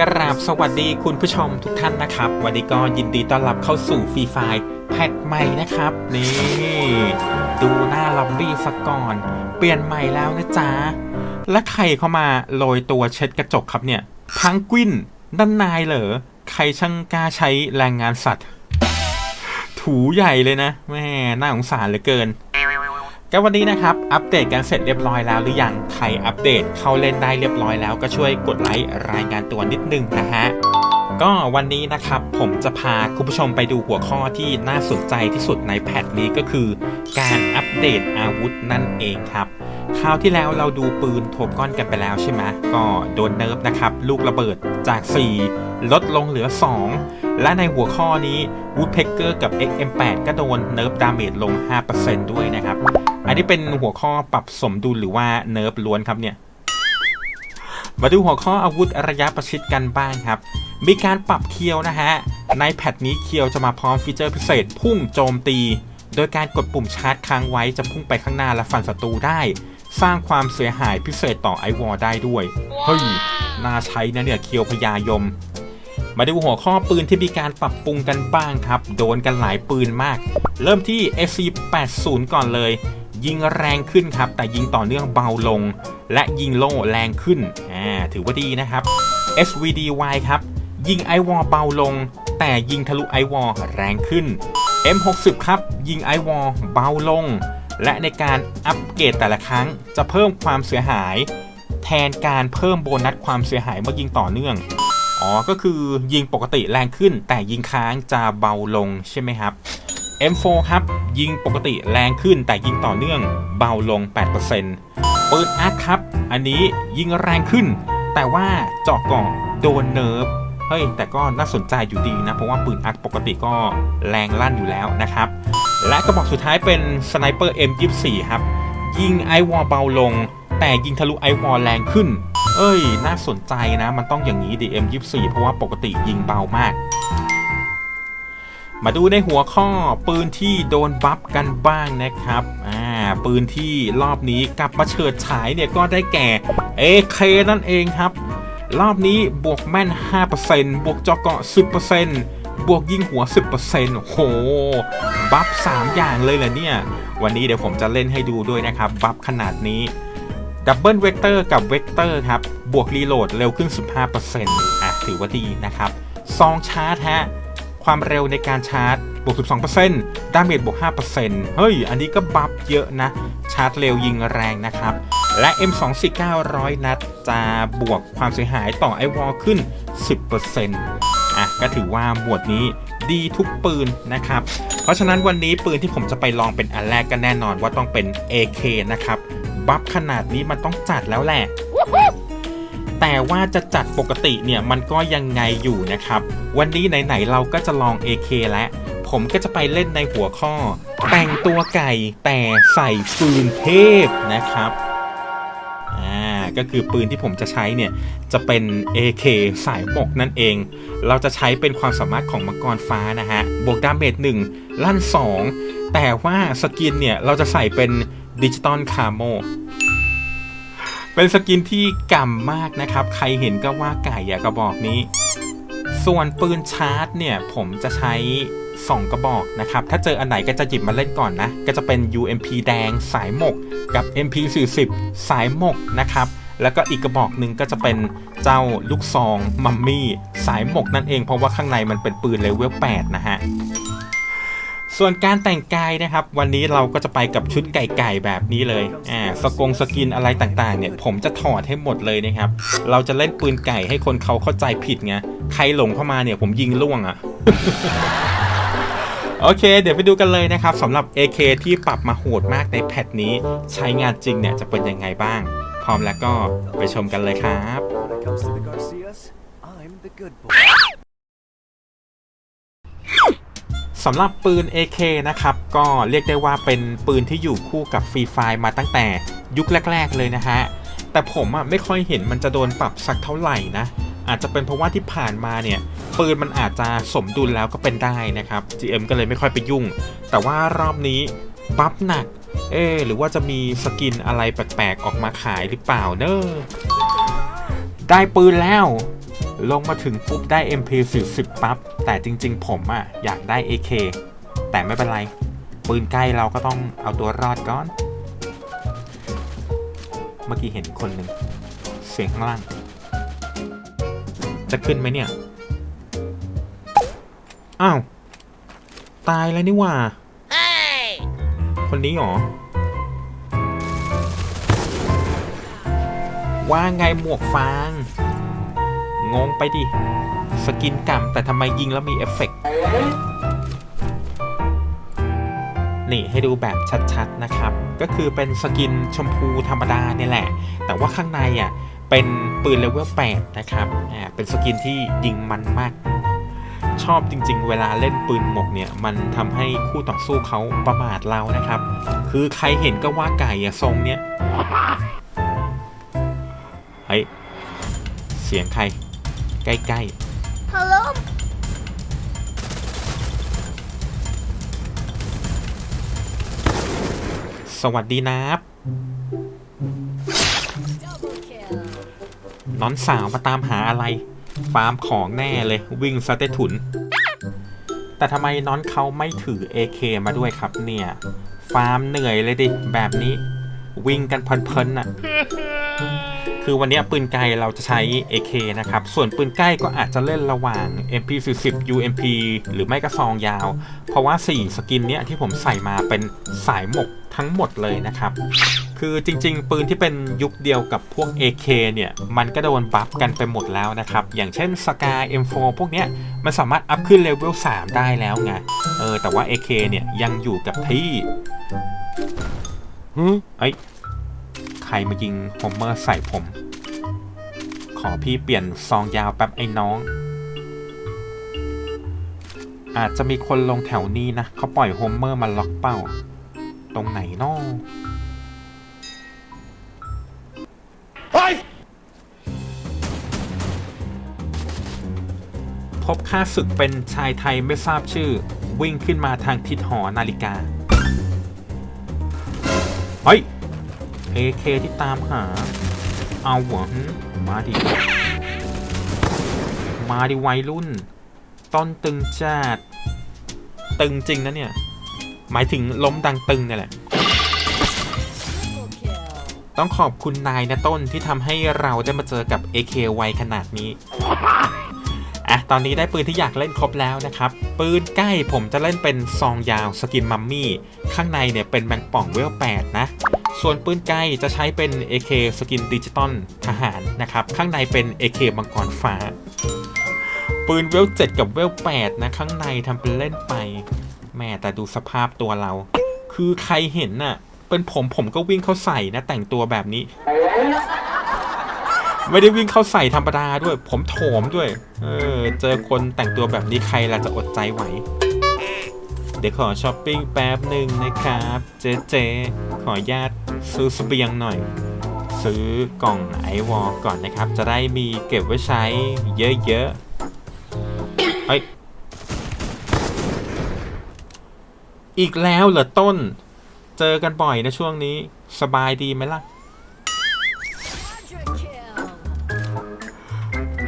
กราบสวัสดีคุณผู้ชมทุกท่านนะครับ วันนี้ก็ยินดีต้อนรับเข้าสู่ฟรีไฟแพทใหม่นะครับ นี่ ดูหน้าล็อบบี้สักก่อน เปลี่ยนใหม่แล้วนะจ๊ะ และใครเข้ามาโรยตัวเช็ดกระจกครับเนี่ยพังกวินด้านนายเหรอ ใครช่างกล้าใช้แรงงานสัตว์ ถูใหญ่เลยนะแม่น่าสงสารเหลือเกิน ก็วันนี้นะครับ อัปเดตกันเสร็จเรียบร้อยแล้วหรือยังใครอัปเดตเข้าเล่นได้เรียบร้อยแล้วก็ช่วยกดไลค์รายงานตัวนิดนึงนะฮะก็วันนี้นะครับผมจะพาคุณผู้ชมไปดูหัวข้อที่น่าสนใจที่สุดในแพทนี้ก็คือ การอัปเดตอาวุธนั่นเองครับคราวที่แล้วเราดูปืนโทบก้อนกันไปแล้วใช่ไหมก็โดนเนิร์ฟนะครับ ลูกระเบิดจาก 4 ลดลงเหลือ 2 และในหัวข้อนี้ Woodpecker กับ XM8 ก็โดนเนิร์ฟดาเมจลง 5%ด้วยนะครับ อันนี้เป็นหัวข้อปรับสมดุลหรือว่าเนิร์ฟล้วนครับเนี่ย มาดูหัวข้ออาวุธระยะประชิดกันบ้างครับ มีการปรับเคียวนะฮะ ในแพทนี้เคียวจะมาพร้อมฟีเจอร์พิเศษ พุ่งโจมตี โดยการกดปุ่มชาร์จค้างไว้จะพุ่งไปข้างหน้าและฟันศัตรูได้ สร้างความเสียหายพิเศษต่อไอวอลได้ด้วย เฮ้ย น่าใช้นะเนี่ยเคียวพญายมมาดูหัวข้อปืนที่มีการปรับปรุงกันบ้างครับ โดนกันหลายปืนมาก เริ่มที่ SC80 ก่อนเลย ยิงแรงขึ้นครับ แต่ยิงต่อเนื่องเบาลง และยิงโล่แรงขึ้นอ่าถือว่าดีนะครับ SVDY ครับ ยิงไอวอลเบาลง แต่ยิงทะลุไอวอลแรงขึ้น M60 ครับ ยิงไอวอลเบาลง และในการอัปเกรดแต่ละครั้งจะเพิ่มความเสียหาย แทนการเพิ่มโบนัสความเสียหายเมื่อยิงต่อเนื่องอ๋อก็คือยิงปกติแรงขึ้น แต่ยิงค้างจะเบาลงใช่ไหมครับ M4 ครับยิงปกติแรงขึ้นแต่ยิงต่อเนื่องเบาลง 8%ปืนอาร์ครับ อันนี้ยิงแรงขึ้น แต่ว่าเจาะเกาะโดนเนิร์ฟเฮ้ยแต่ก็น่าสนใจอยู่ดีนะ เพราะว่าปืนอาร์คปกติก็แรงลั่นอยู่แล้วนะครับ และกระบอกสุดท้ายเป็นสไนเปอร์ M24 ครับ ยิงไอวอลเบาลง แต่ยิงทะลุไอวอลแรงขึ้น เอ้ย น่าสนใจนะ มันต้องอย่างนี้ดิ M24 เพราะว่าปกติยิงเบามาก มาดูในหัวข้อปืนที่โดนบัฟกันบ้างนะครับอ่าปืนที่รอบนี้กลับมาเฉิดฉายเนี่ยก็ได้แก่ AK นั่นเองครับ รอบนี้บวกแม่น 5%บวกเจาะเกาะ 10%บวกยิงหัว 10%โอ้โห บัฟ 3 อย่างเลยเหรอเนี่ย วันนี้เดี๋ยวผมจะเล่นให้ดูด้วยนะครับ บัฟขนาดนี้ดับเบิลเวกเตอร์กับเวกเตอร์ครับ บวกรีโหลดเร็วขึ้น 15%อะถือว่าดีนะครับซองชาร์จฮะ ความเร็วในการชาร์จบวก 12%ดาเมจบวก 5%เฮ้ย อันนี้ก็บัฟเยอะนะ ชาร์จเร็วยิงแรงนะครับ และ M24900 นัดจะบวกความเสียหายต่อไอวอลขึ้น 10%อะ ก็ถือว่าหมวดนี้ดีทุกปืนนะครับ เพราะฉะนั้นวันนี้ปืนที่ผมจะไปลองเป็นอันแรกก็แน่นอนว่าต้องเป็น AK นะครับ บัฟขนาดนี้มันต้องจัดแล้วแหละ แต่ว่าจะจัดปกติเนี่ยมันก็ยังไงอยู่นะครับ วันนี้ไหนๆเราก็จะลอง AK แล้วผมก็จะไปเล่นในหัวข้อ แต่งตัวไก่แต่ใส่ฟืนเทพนะครับอ่าก็คือปืนที่ผมจะใช้เนี่ยจะเป็น AK สายหมกนั่นเอง เราจะใช้เป็นความสามารถของมังกรฟ้านะฮะ บวกดาเมจ1ลั่น 2 แต่ว่าสกินเนี่ยเราจะใส่เป็นดิจิตอลคาโม เป็นสกินที่ก่ำมากนะครับ ใครเห็นก็ว่าไก่อะกระบอกนี้ ส่วนปืนชาร์จเนี่ย ผมจะใช้ 2 กระบอกนะครับ ถ้าเจออันไหนก็จะหยิบมาเล่นก่อนนะ ก็จะเป็น UMP แดงสายหมก กับ MP40 สายหมกนะครับแล้วก็อีกกระบอกหนึ่งก็จะเป็นเจ้าลูกซองมัมมี่สายหมกนั่นเองเพราะว่าข้างในมันเป็นปืนเลเวล8นะฮะ ส่วนการแต่งกายนะครับ วันนี้เราก็จะไปกับชุดไก่ๆแบบนี้เลยอ่าสกงสกินอะไรต่างๆ เนี่ย ผมจะถอดให้หมดเลยนะครับ เราจะเล่นปืนไก่ให้คนเขาเข้าใจผิดไงใครหลงเข้ามาเนี่ยผมยิงล่วงอะ่ะโอเค เดี๋ยวไปดูกันเลยนะครับสำหรับ AK ที่ปรับมาโหดมากในแพทนี้ ใช้งานจริงเนี่ยจะเป็นยังไงบ้าง พร้อมแล้วก็ไปชมกันเลยครับ สำหรับปืน AK นะครับ ก็เรียกได้ว่าเป็นปืนที่อยู่คู่กับฟรีไฟมาตั้งแต่ยุคแรก ๆ เลยนะฮะ แต่ผมอะไม่ค่อยเห็นมันจะโดนปรับสักเท่าไหร่นะ อาจจะเป็นเพราะว่าที่ผ่านมาเนี่ย ปืนมันอาจจะสมดุลแล้วก็เป็นได้นะครับ GM ก็เลยไม่ค่อยไปยุ่ง แต่ว่ารอบนี้บัฟหนัก เอ๊หรือว่าจะมีสกินอะไรแปลกๆ ออกมาขายหรือเปล่าเนอะได้ปืนแล้ว ลงมาถึงปุ๊บได้ MP40 ปั๊บ แต่จริงๆ ผมอะอยากได้ AK แต่ไม่เป็นไร ปืนใกล้เราก็ต้องเอาตัวรอดก่อน เมื่อกี้เห็นคนหนึ่ง เสียงข้างล่าง จะขึ้นไหมเนี่ย อ้าว ตายแล้วนี่ว่า คนนี้หรอ ว่าไงหมวกฟาง งงไปดิ สกินกำแต่ทำไมยิงแล้วมีเอฟเฟกต์นี่ให้ดูแบบชัดๆนะครับ ก็คือเป็นสกินชมพูธรรมดาเนี่ยแหละ แต่ว่าข้างในอะเป็นปืนเลเวล8นะครับ อ่า เป็นสกินที่ยิงมันมาก ชอบจริง ๆ เวลาเล่นปืนหมกเนี่ย มันทำให้คู่ต่อสู้เขาประมาทเรานะครับ คือใครเห็นก็ว่าไก่อะทรงเนี้ย เฮ้ย เสียงใคร ใกล้ Hello? ๆสวัสดีนับ Double kill. น้องสาวมาตามหาอะไร ฟาร์มของแน่เลยวิ่งสเตถุน แต่ทำไมน้องเขาไม่ถือ AK มาด้วยครับเนี่ย ฟาร์มเหนื่อยเลยดิ แบบนี้ วิ่งกันเพลินๆน่ะคือวันนี้ปืนไกลเราจะใช้ AK นะครับ ส่วนปืนใกล้ก็อาจจะเล่นระหว่าง MP40 UMP หรือไม่ก็ซองยาว เพราะว่า 4 สกินเนี้ยที่ผมใส่มาเป็นสายหมกทั้งหมดเลยนะครับ คือจริงๆ ปืนที่เป็นยุคเดียวกับพวก AK เนี่ย มันก็โดนบัฟกันไปหมดแล้วนะครับ อย่างเช่นสกา M4 พวกเนี้ย มันสามารถอัพขึ้นเลเวล 3 ได้แล้วไง เออ แต่ว่า AK เนี่ยยังอยู่กับที่ฮึเอ้ยใครมายิงโฮมเมอร์ใส่ผม ขอพี่เปลี่ยนซองยาวแป๊บไอ้น้อง อาจจะมีคนลงแถวนี้นะเขาปล่อยโฮมเมอร์มาล็อกเป้า ตรงไหนน้อพบค่าศึกเป็นชายไทยไม่ทราบชื่อ วิ่งขึ้นมาทางทิศหอนาฬิกา เฮ้ย AK ที่ตามหา เอาหัวมาดิ มาดิวัยรุ่น ต้นตึงจัดตึงจริงนะเนี่ย หมายถึงล้มดังตึงเนี่ยแหละ ต้องขอบคุณนายนะต้นที่ทำให้เราได้มาเจอกับ AK ไวขนาดนี้ อะตอนนี้ได้ปืนที่อยากเล่นครบแล้วนะครับ ปืนใกล้ผมจะเล่นเป็นซองยาวสกินมัมมี่ ข้างในเนี่ยเป็นแบงป่องเวล 8 นะ ส่วนปืนใกล้จะใช้เป็น AK สกินดิจิตอลทหารนะครับ ข้างในเป็น AK มังกรฟ้า ปืนเวล 7 กับเวล 8 นะ ข้างในทำเป็นเล่นไปแม่แต่ดูสภาพตัวเรา คือใครเห็นน่ะ เป็นผมผมก็วิ่งเข้าใส่นะแต่งตัวแบบนี้ ไม่ได้วิ่งเข้าใส่ธรรมดาด้วย ผมโถมด้วย เออ เจอคนแต่งตัวแบบนี้ใครล่ะจะอดใจไหว เดี๋ยวขอช้อปปิ้งแป๊บหนึ่งนะครับ เจ๊เจขอญาตซื้อเสเบียงหน่อย ซื้อกล่องไอวอก่อนนะครับ จะได้มีเก็บไว้ใช้เยอะๆเฮ้ยอีกแล้วเหรอต้น เจอกันบ่อยนะช่วงนี้ สบายดีไหมล่ะ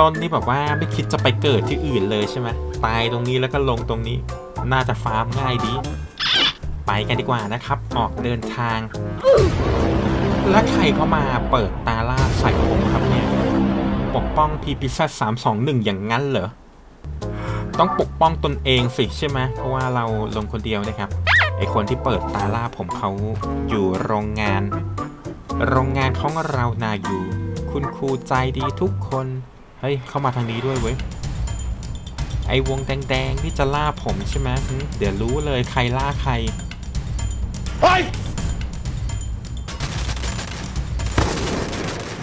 ต้นนี่แบบว่าไม่คิดจะไปเกิดที่อื่นเลยใช่ไหมตายตรงนี้แล้วก็ลงตรงนี้ น่าจะฟาร์มง่ายดี ไปกันดีกว่านะครับ ออกเดินทาง แล้วใครเข้ามาเปิดตาล่าใส่ผมครับเนี่ย ปกป้อง p p z 321อย่างนั้นเหรอ ต้องปกป้องตนเองสิใช่ไหมเพราะว่าเราลงคนเดียวนะครับ ไอคนที่เปิดตาล่าผมเขาอยู่โรงงาน โรงงานของเรานาอยู่ คุณครูใจดีทุกคน เฮ้ย เข้ามาทางนี้ด้วยเว้ย ไอวงแดงๆที่จะล่าผมใช่ไหมหึเดี๋ยวรู้เลยใครล่าใคร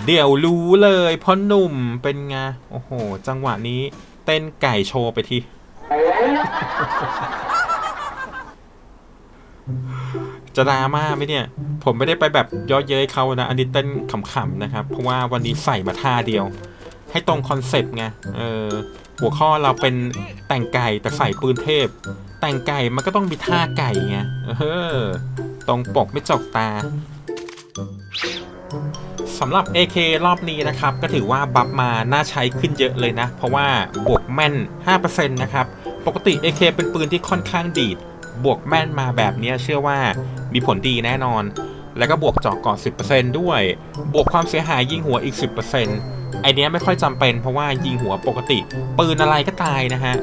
เดี๋ยวรู้เลยพ่อหนุ่มเป็นไง โอ้โห จังหวะนี้ เต้นไก่โชว์ไปทีจะดราม่าไหมเนี่ย ผมไม่ได้ไปแบบเย่อเย้ยเขานะ อันนี้เต้นขำๆนะครับ เพราะว่าวันนี้ใส่มาท่าเดียว ให้ตรงคอนเซปต์ไง เออ หัวข้อเราเป็นแต่งไก่แต่ใส่ปืนเทพ แต่งไก่มันก็ต้องมีท่าไก่ไง เออ ตรงปกไม่จกตาสำหรับ AK รอบนี้นะครับ ก็ถือว่าบัฟมาน่าใช้ขึ้นเยอะเลยนะ เพราะว่าบวกแม่น 5%นะครับ ปกติ AK เป็นปืนที่ค่อนข้างดีด บวกแม่นมาแบบนี้เชื่อว่ามีผลดีแน่นอน แล้วก็บวกเจาะเกาะ10%ด้วย บวกความเสียหายยิงหัวอีก 10% ไอเนี้ยไม่ค่อยจำเป็น เพราะว่ายิงหัวปกติ ปืนอะไรก็ตายนะฮะ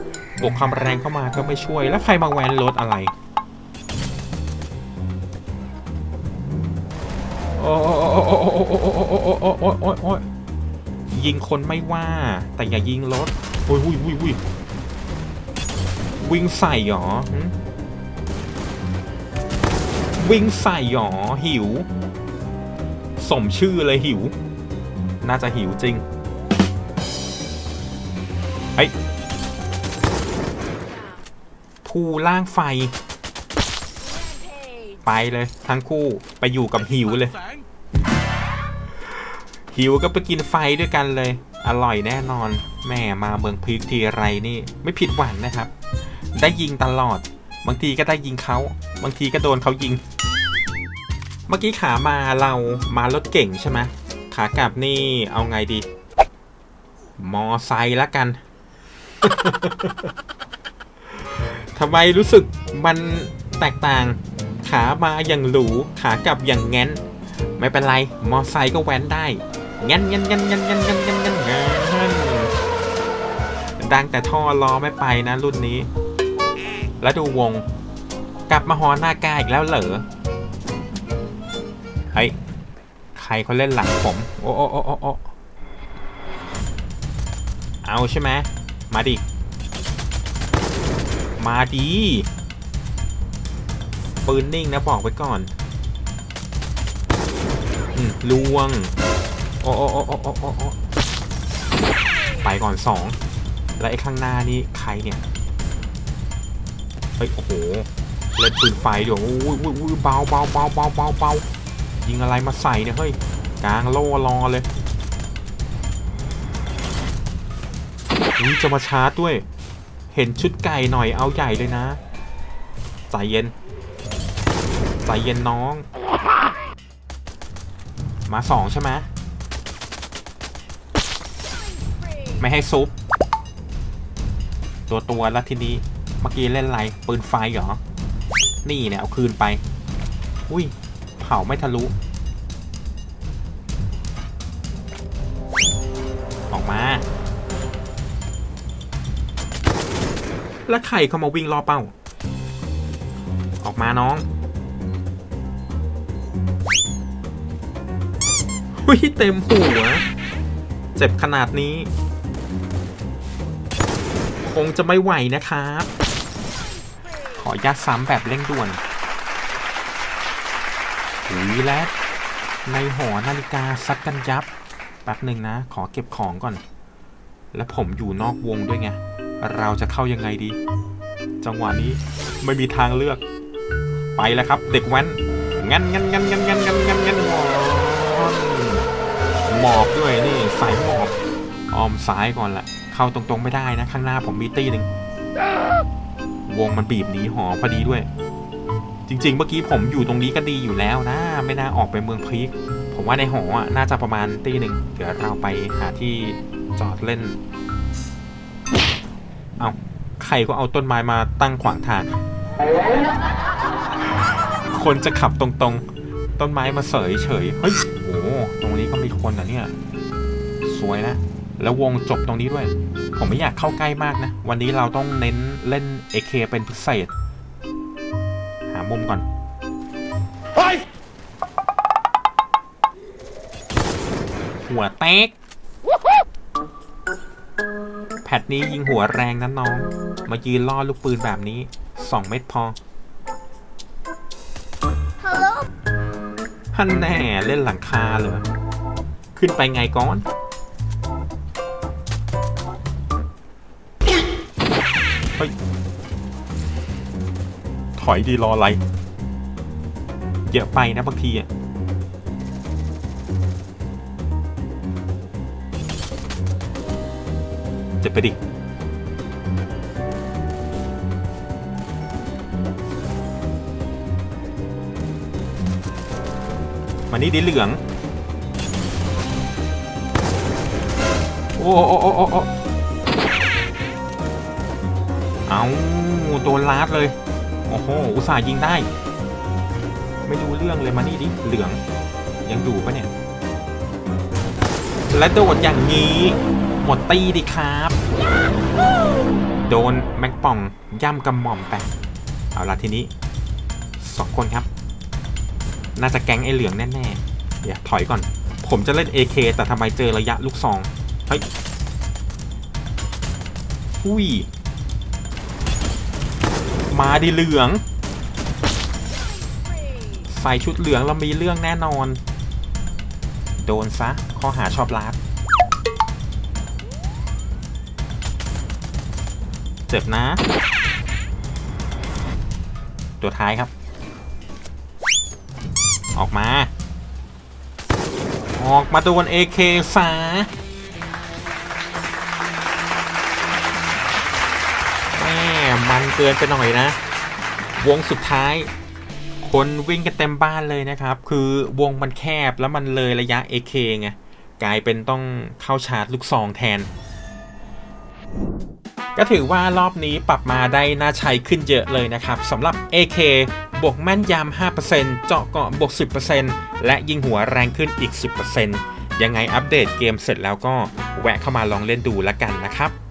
บวกความแรงเข้ามาก็ไม่ช่วยแล้วใครมาแวนรถอะไรโอ้ยยิงคนไม่ว่า แต่อย่ายิงรถโอ้ยวุ้ยวุ้ยวุ้ยวิ่งใส่หรอวิ่งใส่หรอหิว สมชื่อเลยหิว น่าจะหิวจริงเฮ้ยภูล่างไฟ ไปเลย ทั้งคู่ไปอยู่กับหิวเลย หิวก็ไปกินไฟด้วยกันเลย อร่อยแน่นอน แม่มาเมืองพีคทีไรนี่ ไม่ผิดหวังนะครับ ได้ยิงตลอด บางทีก็ได้ยิงเขาบางทีก็โดนเขายิง เมื่อกี้ขามาเรามารถเก่งใช่ไหม ขากลับนี่เอาไงดี มอไซค์ละกันทำไมรู้สึกมันแตกต่าง ขามาอย่างหรูขากลับอย่างแง้น ไม่เป็นไร มอไซค์ก็แว้นได้งั้นงั้นงั้นงั้นงั้นงั้นงั้นงั้นงั้นดังแต่ท่อล้อไม่ไปนะรุ่นนี้ แล้วดูวง กลับมาหอหน้ากาอีกแล้วเหรอ ใครเขาเล่นหลังผม โอ้โอ้โอ้โอ้เอาใช่ไหมมาดิ มาดีปืนนิ่งนะบอกไว้ก่อนอืมลวง โอ้โอ้โอ้โอ้โอ้โอ้ไปก่อนสอง แล้วไอ้ข้างหน้านี่ใครเนี่ย เฮ้ย โอ้โห เล่นปืนไฟเดี๋ยวอุ้ยอุ้ยอุ้ยเบาเบาเบาเบาเบาเบา ยิงอะไรมาใส่เนี่ยเฮ้ยกลางโล่รอเลยอุ้ยจะมาชาร์จด้วย เห็นชุดไก่หน่อยเอาใหญ่เลยนะใจเย็นใจเย็นน้อง มาสองใช่ไหมไม่ให้ซุป ตัวตัวแล้วทีนี้เมื่อกี้เล่นอะไรปืนไฟเหรอ นี่เนี่ยเอาคืนไป อุ้ยาไม่ทะลุ ออกมา แล้วใครเขามาวิ่งล่อเป้า ออกมาน้องอุ้ยเต็มหัว เจ็บขนาดนี้ คงจะไม่ไหวนะครับ ขอยัดซ้ำแบบเร่งด่วน หุยและในหอนาฬิกาซัดกันยับ แป๊บหนึ่งนะ ขอเก็บของก่อน และผมอยู่นอกวงด้วยไง เราจะเข้ายังไงดี จังหวะนี้ไม่มีทางเลือก ไปแล้วครับ เด็กแว้นงั้นงั้นงั้นงั้นงั้นงั้นงั้นงั้นหมอบหมอบด้วยนี่สายหมอบออมซ้ายก่อนละเข้าตรงๆไม่ได้นะ ข้างหน้าผมมีตี้หนึ่งวงมันบีบหนีหอพอดีด้วย จริง ๆ เมื่อกี้ผมอยู่ตรงนี้ก็ดีอยู่แล้วนะ ไม่น่าออกไปเมืองพีคผมว่าในหออะน่าจะประมาณตีหนึ่งเดี๋ยวเราไปหาที่จอดเล่น เอาใครก็เอาต้นไม้มาตั้งขวางทาง คนจะขับตรงๆ ต้นไม้มาเสยเฉย เฮ้ย โอ้ตรงนี้ก็มีคนอะเนี่ย สวยนะ แล้ววงจบตรงนี้ด้วย ผมไม่อยากเข้าใกล้มากนะ วันนี้เราต้องเน้นเล่น AK เป็นพิเศษ มุมก่อนหัวแตกแพทนี้ยิงหัวแรงนะน้อง มายืนล่อลูกปืนแบบนี้2เม็ดพอ Hello. ฮันแน่เล่นหลังคาเลย ขึ้นไปไงก้อนเฮ้ย ถอยดีรออะไร เยอะไปนะบางทีอะเจ็บไปดิมานี่ดิเหลือง โอ้โอ้โอ้โอ้เอาโดนลาดเลย โอ้โห อุตส่าห์ยิงได้ ไม่ดูเรื่องเลยมานี่ดิ เหลือง ยังอยู่ปะเนี่ย และโดดอย่างนี้ หมดตีดิครับ โดนแม็กป่อง ย่ำกำหม่อมไปเอาละทีนี้สองคนครับ น่าจะแก๊งไอ้เหลืองแน่ๆ เดี๋ยวถอยก่อน ผมจะเล่น AK แต่ทำไมเจอระยะลูกซอง เฮ้ยอุ้ย มาดิเหลือง ใส่ชุดเหลืองเรามีเรื่องแน่นอน โดนซะ ข้อหาชอบลาดเจ็บนะ ตัวท้ายครับ ออกมา ออกมาโดน AK ซะ ม่มันเกินไปหน่อยนะ วงสุดท้าย คนวิ่งกันเต็มบ้านเลยนะครับ คือวงมันแคบแล้วมันเลยระยะ AK ไงกลายเป็นต้องเข้าชาร์จลูกซองแทน ก็ถือว่ารอบนี้ปรับมาได้น่าใช้ขึ้นเยอะเลยนะครับสำหรับ AK บวกแม่นยำ 5%เจาะเกาะบวก 10%และยิงหัวแรงขึ้นอีก 10%ยังไงอัปเดตเกมเสร็จแล้วก็แวะเข้ามาลองเล่นดูแล้วกันนะครับ